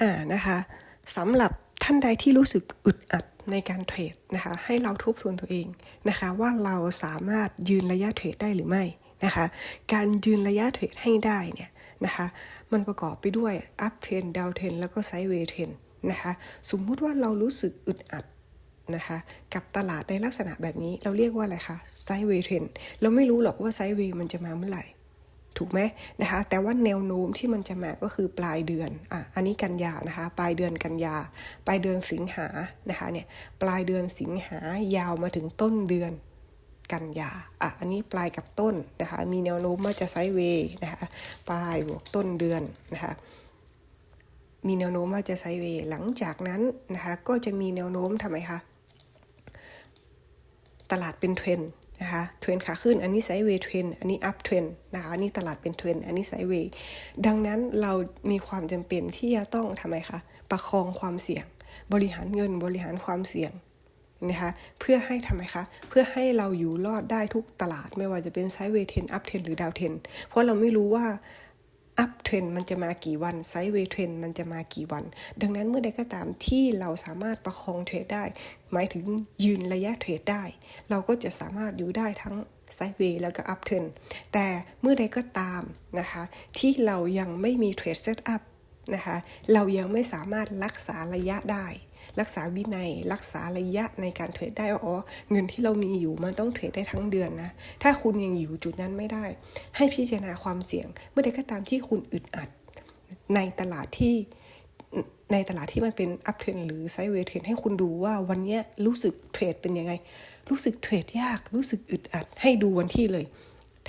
อ่านะคะสำหรับท่านใดที่รู้สึกอึดอัดในการเทรดนะคะให้เราทบทวนตัวเองนะคะว่าเราสามารถยืนระยะเทรดได้หรือไม่นะคะการยืนระยะเทรดให้ได้เนี่ยนะคะมันประกอบไปด้วย up trend down trend แล้วก็ sideways trend นะคะสมมุติว่าเรารู้สึกอึดอัดนะคะกับตลาดในลักษณะแบบนี้เราเรียกว่าอะไรคะ sideways trend เราไม่รู้หรอกว่า sideways มันจะมาเมื่อไหร่ ถูกไหมนะคะแต่ว่าแนวโน้มที่มันจะมาก็คือปลายเดือนอะอันนี้กันยานะคะปลายเดือนกันยา ปลายเดือนสิงหานะคะเนี่ยปลายเดือนสิงหายาวมาถึงต้นเดือนกันยาอะอันนี้ปลายกับต้นนะคะมีแนวโน้มว่าจะไซด์เวย์นะคะปลายบวกต้นเดือนนะคะมีแนวโน้มว่าจะไซด์เวย์หลังจากนั้นนะคะก็จะมีแนวโน้มทำไมคะตลาดเป็นเทรนด์ นะคะเทรนขาขึ้นอันนี้ไซด์เวย์เทรนอันนี้อัพเทรนนะคะอันนี้ตลาดเป็นเทรนอันนี้ไซด์เวย์ดังนั้นเรามีความจำเป็นที่จะต้องทำไมคะประคองความเสี่ยง บริหารเงินบริหารความเสี่ยงนะคะเพื่อให้ทำไมคะ เพื่อให้เราอยู่รอดได้ทุกตลาดไม่ว่าจะเป็นไซด์เวย์เทรนอัพเทรนหรือดาวเทรนเพราะเราไม่รู้ว่า อัพเทรนมันจะมากี่วันไซด์เวย์เทรนมันจะมากี่วัน ดังนั้นเมื่อใดก็ตามที่เราสามารถประคองเทรดได้ หมายถึงยืนระยะเทรดได้ เราก็จะสามารถอยู่ได้ทั้งไซด์เวย์แล้วก็อัพเทรนแต่เมื่อใดก็ตามนะคะที่เรายังไม่มีเทรดเซตอัพนะคะเรายังไม่สามารถรักษาระยะได้ รักษาวินัย รักษาระยะในการเทรดได้อ๋อเงินที่เรามีอยู่มันต้องเทรดได้ทั้งเดือนนะ ถ้าคุณยังอยู่จุดนั้นไม่ได้ ให้พิจารณาความเสี่ยง เมื่อใดก็ตามที่คุณอึดอัดในตลาดที่ในตลาดที่มันเป็นอัพเทรนหรือไซด์เวย์เทรนให้คุณดูว่าวันนี้รู้สึกเทรดเป็นยังไง รู้สึกเทรดยาก รู้สึกอึดอัด ให้ดูวันที่เลย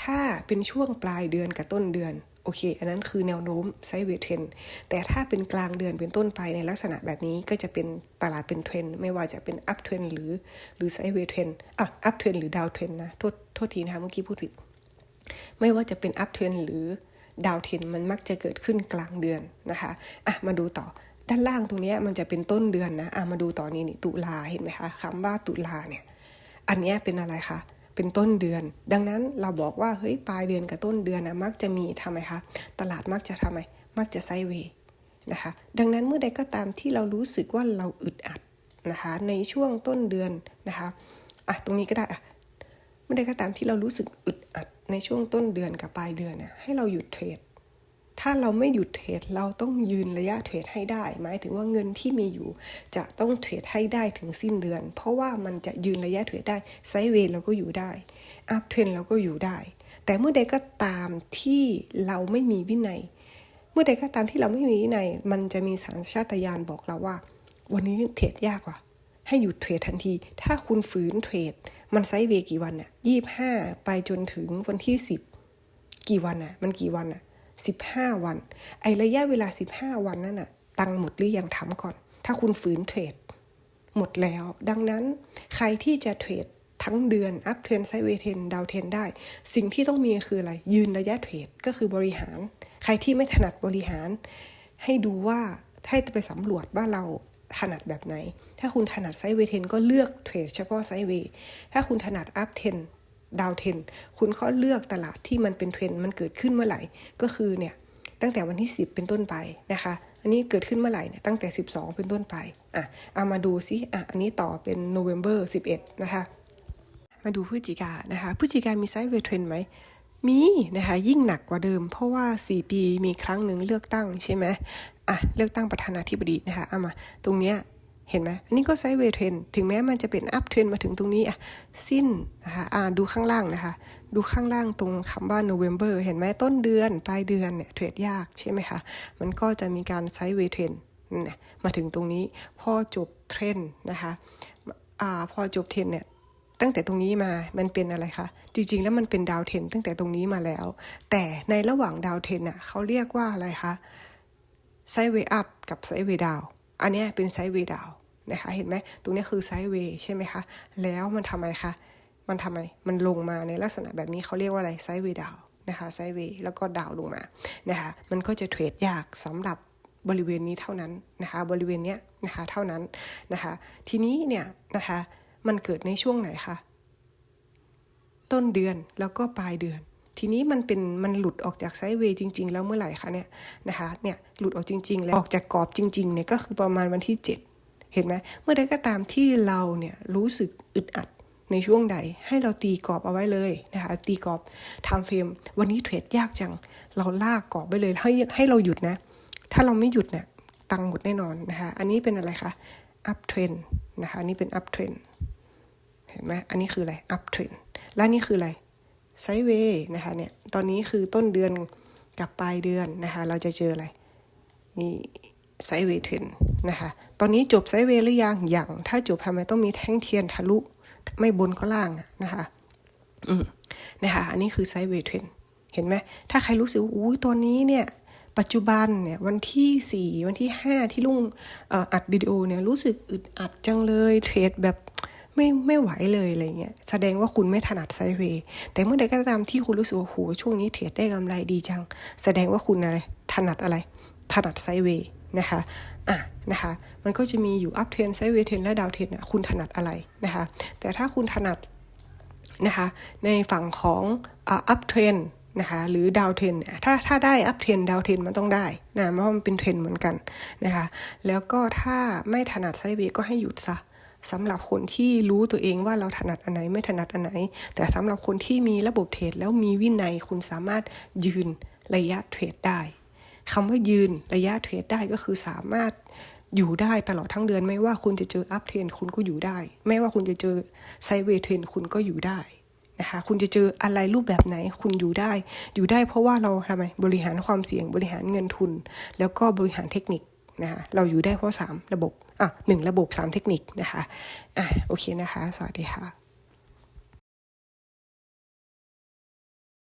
ถ้าเป็นช่วงปลายเดือนกับต้นเดือน โอเค อันนั้นคือแนวโน้มไซด์เวย์เทรนแต่ถ้าเป็นกลางเดือนเป็นต้นไปในลักษณะแบบนี้ก็จะเป็นตลาดเป็นเทรนไม่ว่าจะเป็นอัพเทรนหรือหรือไซด์เวย์เทรนอะอัพเทรนหรือดาวเทรนนะโทษโทษทีนะคะเมื่อกี้พูดผิด ไม่ว่าจะเป็นอัพเทรนหรือดาวเทรนมันมักจะเกิดขึ้นกลางเดือนนะคะอะมาดูต่อด้านล่างตรงนี้มันจะเป็นต้นเดือนนะอะมาดูต่อนี้นี่ตุลาเห็นไหมคะคำว่าตุลาเนี่ย อันนี้เป็นอะไรคะ เป็นต้นเดือน ดังนั้นเราบอกว่าเฮ้ยปลายเดือนกับต้นเดือนนะมักจะมีทำไมคะตลาดมักจะทำไมมักจะไซเวย์นะคะดังนั้นเมื่อใดก็ตามที่เรารู้สึกว่าเราอึดอัดนะคะในช่วงต้นเดือนนะคะอะตรงนี้ก็ได้อะเมื่อใดก็ตามที่เรารู้สึกอึดอัดในช่วงต้นเดือนกับปลายเดือนนะให้เราหยุดเทรด ถ้าเราไม่หยุดเทรดเราต้องยืนระยะเทรดให้ได้ หมายถึงว่าเงินที่มีอยู่ จะต้องเทรดให้ได้ถึงสิ้นเดือน เพราะว่ามันจะยืนระยะเทรดได้ไซด์เวย์เราก็อยู่ได้อัพเทรนเราก็อยู่ได้ แต่เมื่อใดก็ตามที่เราไม่มีวินัย เมื่อใดก็ตามที่เราไม่มีวินัย มันจะมีสัญชาตญาณบอกเราว่า วันนี้เทรดยากว่ะให้หยุดเทรดทันที ถ้าคุณฝืนเทรด มันไซด์เวย์กี่วันน่ะยี่ห้าไปจนถึงวันที่สิบกี่วันน่ะมันกี่วันน่ะ 15 วัน ไอระยะเวลา 15 วันนั่นน่ะ ตังหมดหรือยังถามก่อน ถ้าคุณฝืนเทรดหมดแล้ว ดังนั้นใครที่จะเทรดทั้งเดือนอัพเทรนไซเวเทนดาวเทนได้ สิ่งที่ต้องมีคืออะไร ยืนระยะเทรดก็คือบริหาร ใครที่ไม่ถนัดบริหาร ให้ดูว่าให้ไปสำรวจว่าเราถนัดแบบไหน ถ้าคุณถนัดไซเวเทนก็เลือกเทรดเฉพาะไซเวถ้าคุณถนัดอัพเทน ดาวเทน คุณก็เลือกตลาดที่มันเป็นเทรนมันเกิดขึ้นเมื่อไหร่ ก็คือเนี่ยตั้งแต่วันที่ 10 เป็นต้นไปนะคะ อันนี้เกิดขึ้นเมื่อไหร่เนี่ยตั้งแต่ 12 เป็นต้นไป อะ เอามาดูซิ อะ อันนี้ต่อเป็น November 11 นะคะ มาดูพฤศจิกานะคะ พฤศจิกามีไซด์เวทเทรนไหม มีนะคะ ยิ่งหนักกว่าเดิม เพราะว่า 4 ปีมีครั้งหนึ่งเลือกตั้งใช่ไหมอะ เลือกตั้งประธานาธิบดีนะคะ เอามา ตรงเนี้ย เห็นไหมอันนี้ก็ไซด์เวทเทรนถึงแม้มันจะเป็นอัพเทรนมาถึงตรงนี้อะสิ้นนะคะอ่าดูข้างล่างนะคะ ดูข้างล่างตรงคำว่า November เห็นไหมต้นเดือน ปลายเดือนเนี่ยเทรดยากใช่ไหมคะมันก็จะมีการไซด์เวทเทรนเนี่ยมาถึงตรงนี้พอจบเทรนนะคะอ่าพอจบเทรนเนี่ยตั้งแต่ตรงนี้มา มันเป็นอะไรคะ จริง ๆ แล้วมันเป็นดาวเทนตั้งแต่ตรงนี้มาแล้ว แต่ในระหว่างดาวเทนอะเขาเรียกว่าอะไรคะไซด์เวอัพกับไซด์เวดาว อันนี้เป็นไซด์เวดาว นะคะเห็นไหมตรงนี้คือไซด์เวย์ใช่ไหมคะแล้วมันทำไมคะมันทำไมมันลงมาในลักษณะแบบนี้เขาเรียกว่าอะไรไซด์เวย์ดาวนะคะไซด์เวย์แล้วก็ดาวลงมานะคะมันก็จะเทรดยากสำหรับบริเวณนี้เท่านั้นนะคะบริเวณเนี้ยนะคะเท่านั้นนะคะทีนี้เนี่ยนะคะมันเกิดในช่วงไหนคะต้นเดือนแล้วก็ปลายเดือนทีนี้มันเป็นมันหลุดออกจากไซด์เวย์จริง ๆ แล้วเมื่อไหร่คะเนี่ยนะคะเนี่ยหลุดออกจริง ๆ แล้วออกจากกรอบจริงๆเนี่ยก็คือประมาณวันที่ 7 เห็นไหมเมื่อใดก็ตามที่เราเนี่ยรู้สึกอึดอัดในช่วงใดให้เราตีกรอบเอาไว้เลยนะคะตีกรอบทำเฟรมวันนี้เทรดยากจัง เราลากกรอบไว้เลยให้ให้เราหยุดนะ ถ้าเราไม่หยุดเนี่ยตังหมดแน่นอนนะคะอันนี้เป็นอะไรคะ up trend นะคะอันนี้เป็น up trend เห็นไหมอันนี้คืออะไร up trend และนี่คืออะไรไซเวย์นะคะเนี่ยตอนนี้คือต้นเดือนกับปลายเดือนนะคะเราจะเจออะไรนี่ไซเวย์เทรน นะคะ ตอนนี้จบไซเวย์หรือยังยังถ้าจบทำไมต้องมีแท่งเทียนทะลุ ไม่บนก็ล่างนะคะอืมนะคะอันนี้คือไซเวย์เทรนเห็นไหมถ้าใครรู้สึกอุ้ยตอนนี้เนี่ยปัจจุบันเนี่ยวันที่ 4 วันที่ 5 ที่ลุงเอ่ออัดวิดีโอเนี่ยรู้สึกอึดอัดจังเลยเทรดแบบไม่ไม่ไหวเลยอะไรเงี้ยแสดงว่าคุณไม่ถนัดไซเวย์แต่เมื่อใดก็ตามที่คุณรู้สึกว่าโหช่วงนี้เทรดได้กำไรดีจัง แสดงว่าคุณอะไรถนัดอะไร ถนัดไซเวย์นะคะ อะนะคะมันก็จะมีอยู่อัพเทรนไซด์เวย์เทรนและดาวเทรนอะคุณถนัดอะไรนะคะแต่ถ้าคุณถนัดนะคะในฝั่งของอัพเทรนนะคะหรือดาวเทรนเนี่ยถ้าถ้าได้อัพเทรนดาวเทรนมันต้องได้นะเพราะมันเป็นเทรนเหมือนกันนะคะแล้วก็ถ้าไม่ถนัดไซด์เวย์ก็ให้หยุดซะสำหรับคนที่รู้ตัวเองว่าเราถนัดอันไหนไม่ถนัดอันไหน แต่สำหรับคนที่มีระบบเทรดแล้วมีวินัยคุณสามารถยืนระยะเทรดได้ คำว่ายืนระยะเทรดได้ก็คือสามารถอยู่ได้ตลอดทั้งเดือนไม่ว่าคุณจะเจออัพเทรนคุณก็อยู่ได้ ไม่ว่าคุณจะเจอไซเวเทรนคุณก็อยู่ได้นะคะคุณจะเจออะไรรูปแบบไหนคุณอยู่ได้ อยู่ได้เพราะว่าเราทำไมบริหารความเสี่ยงบริหารเงินทุน แล้วก็บริหารเทคนิคนะคะเราอยู่ได้เพราะ 3 ระบบอะหนึ่งระบบ 3 เทคนิคนะคะอะโอเคนะคะ สวัสดีค่ะ